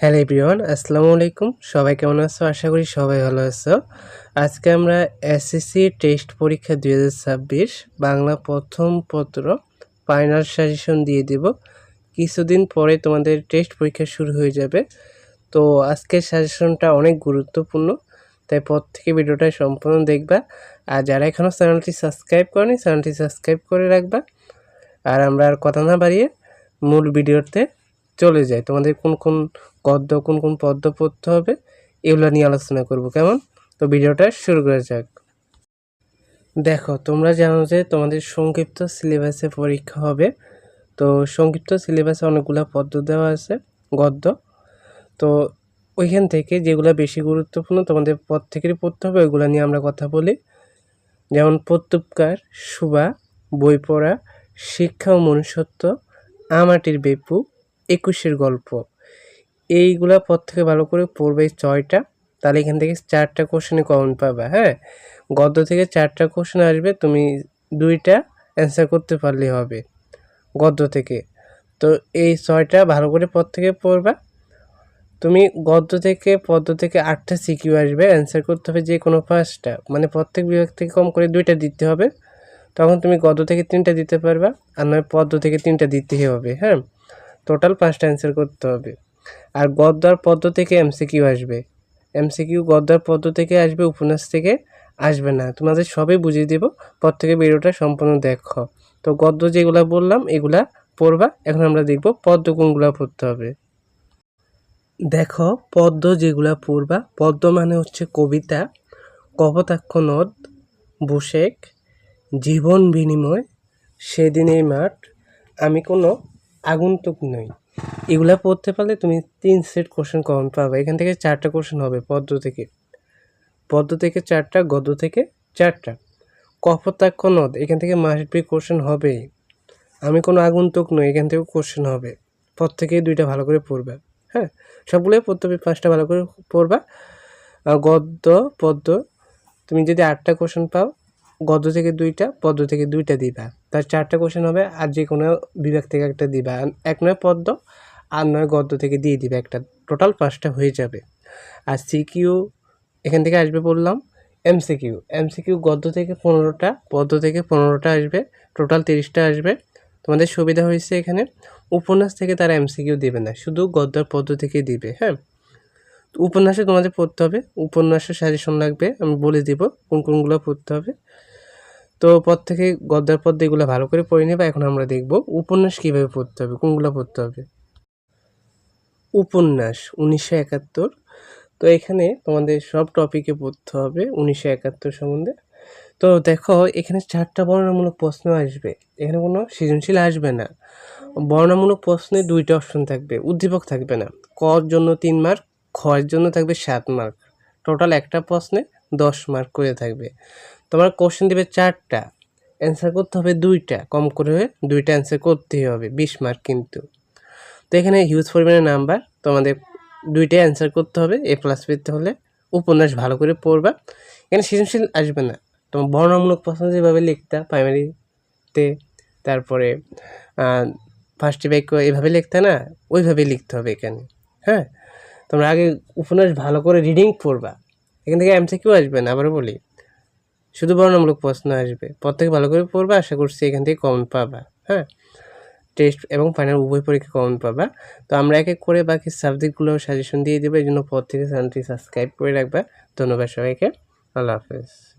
Hello everyone, আসসালামু আলাইকুম। সবাই কেমন আছো? আশা করি সবাই ভালো আছো। আজকে আমরা এসএসসি টেস্ট পরীক্ষা দুই হাজার ছাব্বিশ বাংলা প্রথম পত্র ফাইনাল সাজেশন দিয়ে দেব। কিছুদিন পরে তোমাদের টেস্ট পরীক্ষা শুরু হয়ে যাবে। তো আজকের সাজেশনটা অনেক গুরুত্বপূর্ণ, তাই পর থেকে ভিডিওটা সম্পূর্ণ দেখবা। আর যারা এখনও চ্যানেলটি সাবস্ক্রাইব করেনি, চ্যানেলটি সাবস্ক্রাইব করে রাখবা। আর আমরা আর কথা না বাড়িয়ে মূল ভিডিওতে চলে যায়। তোমাদের কোন কোন গদ্য, কোন কোন পদ্য পড়তে হবে, এগুলো নিয়ে আলোচনা করব, কেমন? তো ভিডিওটা শুরু করা যাক। দেখো, তোমরা জানো যে তোমাদের সংক্ষিপ্ত সিলেবাসে পরীক্ষা হবে। তো সংক্ষিপ্ত সিলেবাসে অনেকগুলো পদ্য দেওয়া আছে, গদ্য। তো ওইখান থেকে যেগুলো বেশি গুরুত্বপূর্ণ তোমাদের পদ থেকেই পড়তে হবে, ওইগুলো নিয়ে আমরা কথা বলি। যেমন প্রত্যুপকার, সুবা, বই পড়া, শিক্ষা ও মনুষ্যত্ব, আমাটির বেপু একুশের গল্প। এইগুলা পর থেকে ভালো করে পড়বে ছয়টা। তাহলে এখান থেকে চারটা কোশ্চেনে কমন পাবে হ্যাঁ? গদ্য থেকে চারটা কোশ্চেন আসবে, তুমি দুইটা অ্যান্সার করতে পারলে হবে গদ্য থেকে। তো এই ছয়টা ভালো করে পদ থেকে পড়বা। তুমি গদ্য থেকে, পদ্য থেকে আটটা সিকিউ আসবে অ্যান্সার করতে হবে যে কোনো পাঁচটা। মানে প্রত্যেক বিভাগ থেকে কম করে দুইটা দিতে হবে। তখন তুমি গদ্য থেকে তিনটা দিতে পারবা, আর নয় পদ্য থেকে তিনটা দিতেই হবে হ্যাঁ? টোটাল পাঁচটা অ্যান্সার করতে হবে। আর গদ্দার পদ্ম থেকে এমসিকিউ আসবে। এমসিকিউ গদ্দার পদ্ম থেকে আসবে, উপন্যাস থেকে আসবে না। তোমাদের সবই বুঝিয়ে দেব। পর থেকে ভিডিওটা সম্পূর্ণ দেখো। তো গদ্য যেগুলো বললাম, এগুলা পড়বা। এখন আমরা দেখব পদ্ম কোনগুলো পড়তে হবে। দেখো পদ্ম যেগুলা পড়বা পদ্ম মানে হচ্ছে কবিতা, কপোতাক্ষ নদ বুশেক জীবন বিনিময়, সেদিন এই মাঠ, আমি কোনো আগন্তুক নই। এগুলা পড়তে পারলে তুমি তিন সেট কোশ্চেন কমন পাবে। এখান থেকে চারটা কোশ্চেন হবে, পদ্ম থেকে। পদ্ম থেকে চারটা, গদ্য থেকে চারটা। কপোতাক্ষ নদ, এখান থেকে মাসবি কোশ্চেন হবেই আমি কোনো আগন্তুক নই, এখান থেকেও কোশ্চেন হবে। প্রত্যেকেই দুইটা ভালো করে পড়বে। হ্যাঁ সবগুলোই পড়তে হবে, পাঁচটা ভালো করে পড়বা। গদ্য, পদ্য, তুমি যদি আটটা কোশ্চেন পাও গদ্য থেকে দুইটা, পদ্য থেকে দুইটা দিবা। তার চারটা কোশ্চেন হবে, আর যে কোনো বিভাগ থেকে একটা দিবা। এক নয় পদ্য, আর নয় গদ্য থেকে দিয়ে দিবে একটা। টোটাল পাঁচটা হয়ে যাবে। আর সিকিউ এখান থেকে আসবে বললাম এমসিকিউ এমসিকিউ গদ্য থেকে পনেরোটা, পদ্য থেকে পনেরোটা আসবে। টোটাল তিরিশটা আসবে। তোমাদের সুবিধা হয়েছে এখানে। উপন্যাস থেকে তারা এমসিকিউ দেবে না। শুধু গদ্য পদ্য থেকে দিবে হ্যাঁ? উপন্যাসে তোমাদের পড়তে হবে। উপন্যাসের সাজেশন লাগবে, আমি বলে দিব কোন কোনগুলো পড়তে হবে। তো পর থেকে গদ্যার পদ্য এগুলো ভালো করে পড়ে নেবে, এখন আমরা দেখব উপন্যাস কীভাবে পড়তে হবে, কোনগুলো পড়তে হবে। উপন্যাস উনিশশো একাত্তর। তো এখানে তোমাদের সব টপিকে পড়তে হবে উনিশশো একাত্তর সম্বন্ধে। তো দেখো, এখানে চারটা বর্ণনামূলক প্রশ্ন আসবে। এখানে কোনো সৃজনশীল আসবে না। বর্ণনামূলক প্রশ্নে দুইটা অপশন থাকবে, উদ্দীপক থাকবে না। কর জন্য তিন মার্ক খয়ের জন্য থাকবে সাত মার্ক টোটাল একটা প্রশ্নে দশ মার্ক করে থাকবে। তোমার কোশ্চেন দেবে চারটা। অ্যান্সার করতে হবে দুইটা। কম করে হয়ে দুইটা অ্যান্সার করতেই হবে। বিশ মার্ক কিন্তু। তো এখানে হিউজ পরিমাণে নাম্বার তোমাদের দুইটাই অ্যান্সার করতে হবে। এ প্লাস পেতে হলে উপন্যাস ভালো করে পড়বা। এখানে সৃজনশীল আসবে না। তোমার বর্ণনামূলক প্রশ্ন যেভাবে লিখতা প্রাইমারিতে তারপরে ফার্স্ট বাক্য এভাবে লিখতে না ওইভাবেই লিখতে হবে এখানে। হ্যাঁ? তোমরা আগে উপন্যাস ভালো করে রিডিং পড়বা। এখান থেকে এমসিকিউ আসবে না আবার বলি। শুধু বর্ণমূলক প্রশ্ন আসবে। প্রত্যেকে ভালো করে পড়বা, আশা করছি এখান থেকে কমন পাবা হ্যাঁ? টেস্ট এবং ফাইনাল উভয় পরীক্ষা কমন পাবা। তো আমরা এক এক করে বাকি সাবজেক্টগুলো সাজেশন দিয়ে দেবো এই জন্য পর থেকে চ্যানেলটি সাবস্ক্রাইব করে রাখবা। ধন্যবাদ সবাইকে। আল্লাহ হাফেজ।